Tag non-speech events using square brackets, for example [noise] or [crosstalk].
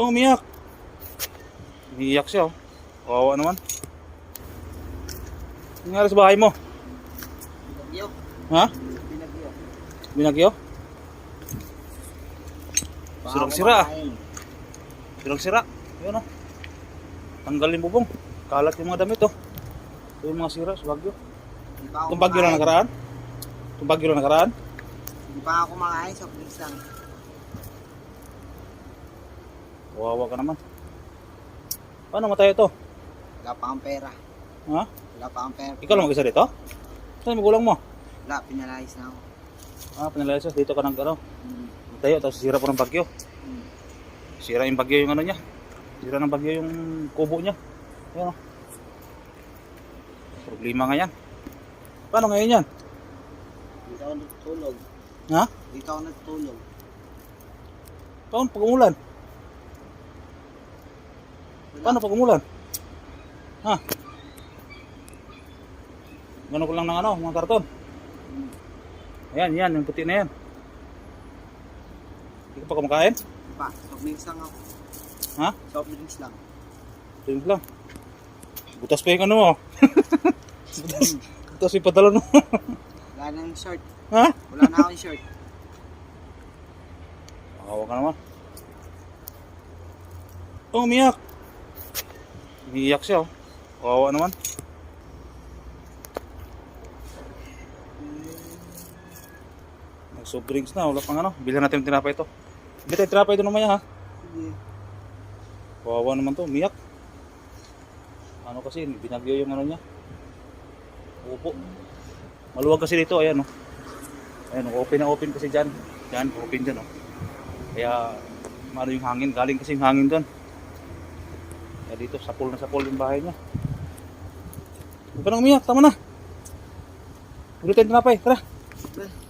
Oh, umiyak. Umiyak siya, oh. Kawawa naman. Nangyari sa bahay mo? Binagyo. Ha? Binagyo. Binagyo? Sirang-sira. Sirang-sira. Yun, oh. Tanggalin bubong. Kalat yung mga damit, oh. Ito yung mga sira sa bagyo. Itong bagyo kumakain. nakaraan? Itong bagyo na nakaraan? Hindi pa ako kumakain sa lang. Kawawa ka naman. Paano matay ito? Wala pa akong pera. Ha? Wala pa akong pera. Ikaw lang mag-isa dito? Saan yung magulang mo? Wala, pinalayas na ako. Ah, pinalayas siya. Dito ka ng ano. Hmm. Tayo, tapos sira po ng bagyo. Hmm. Sira yung bagyo yung ano niya. Sira ng bagyo yung kubo niya. Ayan o. Problema nga yan. Paano ngayon yan? Dito ako natutulog. Ha? Dito ako natutulog. Paano pag umulan? Paano pag umulan? Ha? Gano'n ko lang ng ano, mga karton. Ayan, yan, yung puti na yan. Hindi ka pa kumakain? Pa, soft drinks lang ako. Ha? Soft drinks lang. Tingin lang. Butas pa yung ano mo. [laughs] butas, butas yung pantalon mo. [laughs] Wala nang shirt. ha? Wala na akong shirt. Makawa ka naman. Oh, umiyak. Umiyak siya, oh. Kawawa naman. Nag-soft drinks na, wala pang ano. Bilhan natin yung tinapay ito. Bilhan tayo tinapay ito namaya, ha? Sige. Kawawa naman to, umiyak. Ano kasi, binagyo yung ano niya. Upo. Maluwag kasi dito, ayan, oh. Ayan, oh, open na open kasi dyan. Dyan, open dyan, oh. Kaya, ano yung hangin, galing kasi yung hangin doon. Kaya dito, sapol na sapol yung bahay niya. Huwag ka nang umiyak, tama na. Tayo tinapay, tara. Sige.